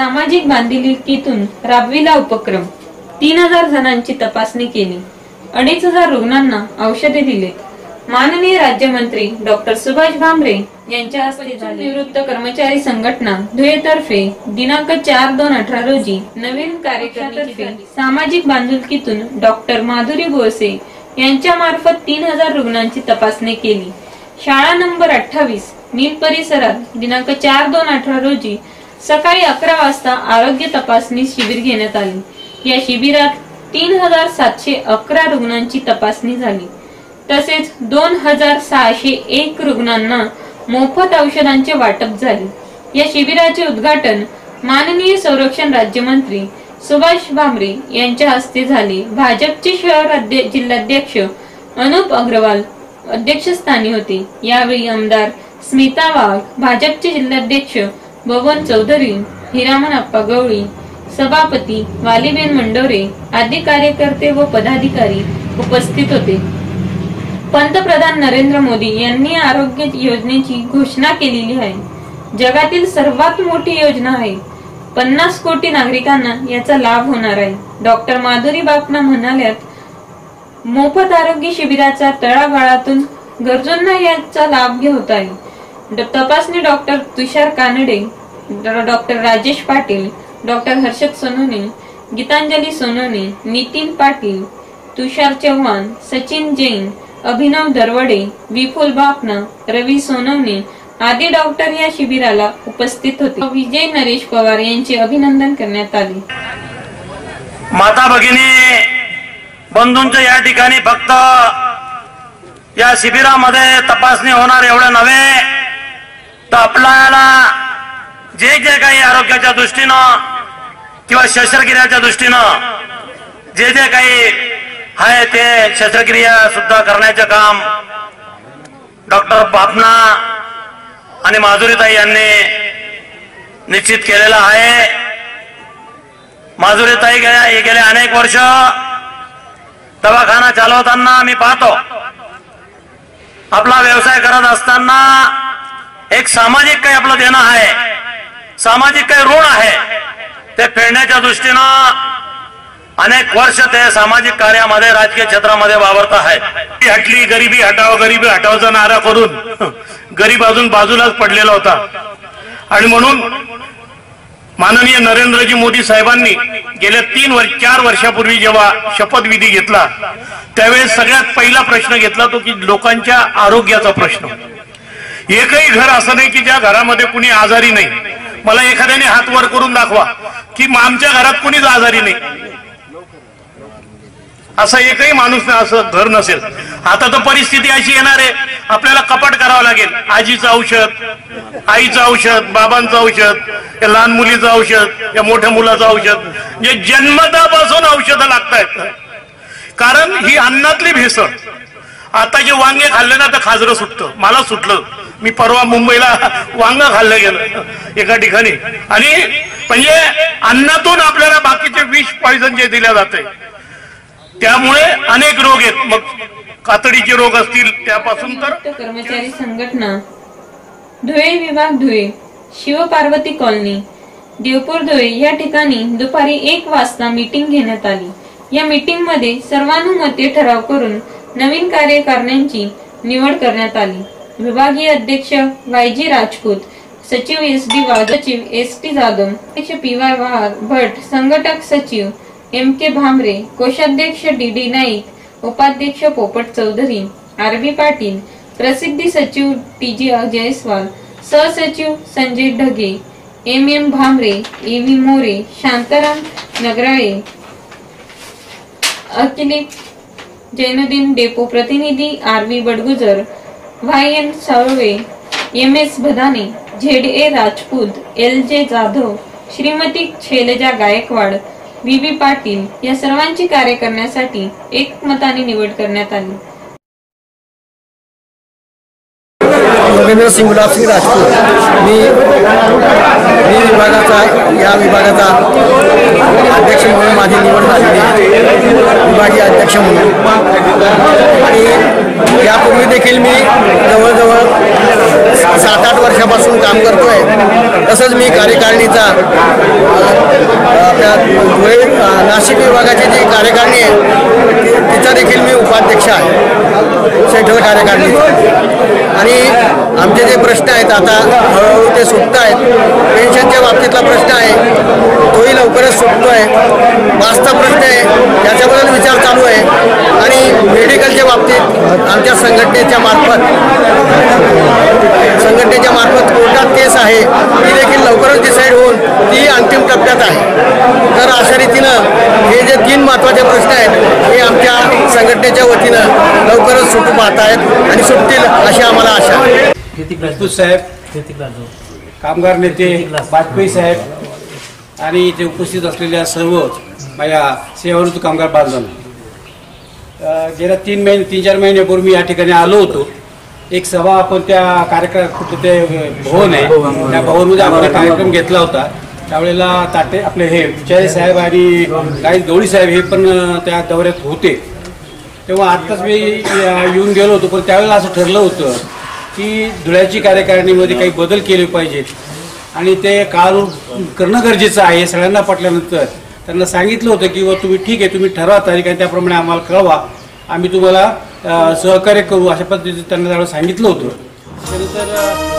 सामाजिक बांधिलकीतून राबविला उपक्रम. तीन हजार जणांची तपासणी केली. अडीच हजार रुग्णांना औषधे दिले माननीय राज्यमंत्री डॉक्टर सुभाष भामरे यांच्या हस्ते निवृत्त कर्मचारी संघटना धुळे तर्फे दिनांक चार दोन अठरा रोजी नवीन कार्यक्रमातर्फे सामाजिक बांधिलकीतून डॉक्टर माधुरी बोरसे यांच्या मार्फत तीन हजार रुग्णांची तपासणी केली. शाळा नंबर अठ्ठावीस मिल परिसरात दिनांक चार दोन अठरा रोजी सकाळी अकरा वाजता आरोग्य तपासणी शिबिर घेण्यात आली. या शिबिरात तीन हजार सातशे अकरा रुग्णांची तपासणी झाली. तसेच दोन हजार सहाशे एक रुग्णांना मोफत औषधांचे वाटप झाले. या शिबिराचे उद्घाटन माननीय संरक्षण राज्यमंत्री सुभाष भामरे यांच्या हस्ते झाले. भाजपचे शहर अध्य- जिल्हाध्यक्ष अनुप अग्रवाल अध्यक्षस्थानी होते. यावेळी आमदार स्मिता वाघ भाजपचे जिल्हाध्यक्ष बबन चौधरी हिरामन अप्पा गवळी सभापती वालीबेन मंडोरे आदी कार्यकर्ते व पदाधिकारी उपस्थित होते. पंतप्रधान नरेंद्र मोदी यांनी आरोग्य योजनेची घोषणा केलेली आहे. जगातील सर्वात मोठी योजना आहे. पन्नास कोटी नागरिकांना याचा लाभ होणार आहे. डॉक्टर माधुरी बापना म्हणाल्यात मोफत आरोग्य शिबिराच्या तळागाळातून गरजूंना याचा लाभ घेत आहे. तपासणी doctor Tushar Kanade doctor Rajesh Patil doctor Harshad Sonone Gitanjali Sonone Nitin Patil Tushar Chavan Sachin Jain Abhinav Darwade Vipul Bapna Ravi Sonawane आदी डॉक्टर या शिबिराला उपस्थित होते. विजय नरेश पवार यांचे अभिनंदन करण्यात आले. माता भगिनी बंधूंच्या या ठिकाणी फक्त या शिबिरामध्ये तपासणी होणार एवढं नव्हे. तर आपल्याला जे जे काही आरोग्याच्या दृष्टीनं किंवा शस्त्रक्रियाच्या दृष्टीनं जे जे काही आहे ते शस्त्रक्रिया सुद्धा करण्याचं काम डॉक्टर बापना आणि माधुरीताई यांनी निश्चित केलेलं आहे. माधुरीताई गेल्या गेले अनेक वर्ष दवाखाना चालवताना मी पाहतो. आपला व्यवसाय करत असताना एक सामाजिक काही आपलं देणं आहे सामाजिक काही ऋण आहे ते फेडण्याच्या दृष्टीनं अनेक वर्ष ते सामाजिक कार्यामध्ये राजकीय क्षेत्रामध्ये वावरत आहे ती हटली गरिबी हटाव गरिबी हटावचा नारा करून गरीब अजून बाजूलाच पडलेला होता. आणि म्हणून माननीय नरेंद्रजी मोदी साहेबांनी गेल्या तीन वर्ष चार वर्षापूर्वी जेव्हा शपथविधी घेतला त्यावेळेस सगळ्यात पहिला प्रश्न घेतला तो की लोकांच्या आरोग्याचा प्रश्न. एकही घर असं नाही की ज्या घरामध्ये कुणी आजारी नाही. मला एखाद्याने हात वर करून दाखवा की आमच्या घरात कुणीच आजारी नाही. असा एकही माणूस असं घर नसेल. आता तर परिस्थिती अशी येणार आहे. आपल्याला कपाट करावं लागेल. आजीचं औषध आईचं औषध बाबांचं औषध या लहान मुलीचं औषध या मोठ्या मुलाचं औषध. जे जन्मतापासून औषधं लागतायत. कारण ही अन्नातली भेसळ. आता जे वांगे खाल्ले ना तर खाजरं सुटतं. मला सुटलं. मी परवा मुंबईला वांग खाल्लं गेलं एका ठिकाणी. आणि म्हणजे अन्नातून आपल्याला बाकीचे विष पॉइझन जे दिल्या जाते त्यामुळे अनेक रोग आहेत. मग कातडीचे रोग असतील त्यापासून तर कर्मचारी संघटना धुळे विभाग धुळे शिवपार्वती कॉलनी देवपूर धुळे या ठिकाणी दुपारी एक वाजता मीटिंग घेण्यात आली. या मीटिंगमध्ये सर्वानुमते ठराव करून नवीन कार्य करण्याची निवड करण्यात आली. विभागीय अध्यक्ष वाय जी राजपूत सचिव एस डी सचिव एस टी जाधव अध्यक्ष पी वाय भट संघटक सचिव एम के भांबरे कोषाध्यक्ष डी डी नाईक उपाध्यक्ष पोपट चौधरी आर बी पाटील प्रसिद्धी सचिव टी जी जयस्वाल सहसचिव Sanjay Dhage M M Bhambare A V More Shantaram Nagrale अखिलिक Zainuddin depot प्रतिनिधी R V Badgujar Y N Salve M S Bhadane Z A Rajput L J Jadhav Shrimati Shailaja Gaikwad V B Patil या सर्वांची कार्य करण्यासाठी एकमताने निवड करण्यात आली. रवींद्र सिंग गुलाब सिंग राजपूत. मी मी विभागाचा या विभागाचा अध्यक्ष म्हणून माझी निवड झालेली आहे. विभागीय अध्यक्ष म्हणून. आणि यापूर्वी देखील मी जवळजवळ सात आठ वर्षापासून काम करतोय. तसंच मी कार्यकारिणीचा आपल्या धुळे नाशिक विभागाची जी कार्यकारिणी आहे तिचा देखील मी उपाध्यक्ष आहे. सेंट्रल कार्यकारिणी आणि आमचे जे प्रश्न आहेत आता ते सुटत आहेत पेन्शनच्या बाबतीतला प्रश्न आहे. तोही लवकरच सुटतो आहे मासचा प्रश्न आहे. त्याच्याबद्दल विचार चालू आहे. आणि मेडिकलच्या बाबतीत आमच्या संघटनेच्या मार्फत संघटनेच्या मार्फत कोर्टात केस आहे. ती देखील लवकरच डिसाईड होऊन ती अंतिम टप्प्यात आहे. तर अशा रीतीनं हे जे तीन महत्त्वाचे प्रश्न आहेत हे आमच्या संघटनेच्या वतीनं लवकरच सुटू पाहत आहेत आणि सुटतील अशी आम्हाला आशा आहे. साहेब कामगार नेते वाजपेयी साहेब आणि इथे उपस्थित असलेल्या सर्व माझ्या सेवानिवृत्त कामगार बांधवांना. गेल्या तीन महिने तीन चार महिन्यापूर्वी मी या ठिकाणी आलो होतो. एक सभा आपण त्या कार्यक्रम कुठं ते भवन आहे त्या भवनमध्ये आपण कार्यक्रम घेतला होता. त्यावेळेला ताटे आपले हे विचारे साहेब आणि काही गवळी साहेब हे पण त्या दौऱ्यात होते. तेव्हा आत्ताच मी येऊन गेलो होतो पण त्यावेळेला असं ठरलं होतं की धुळ्याची कार्यकारिणीमध्ये काही बदल केले पाहिजेत. आणि ते काळ करणं गरजेचं आहे सगळ्यांना पटल्यानंतर. त्यांना सांगितलं होतं की व तुम्ही ठीक आहे तुम्ही ठरवा तारीख आणि त्याप्रमाणे आम्हाला कळवा. आम्ही तुम्हाला सहकार्य करू अशा पद्धतीचं त्यांना त्यावेळेला सांगितलं होतं. त्यानंतर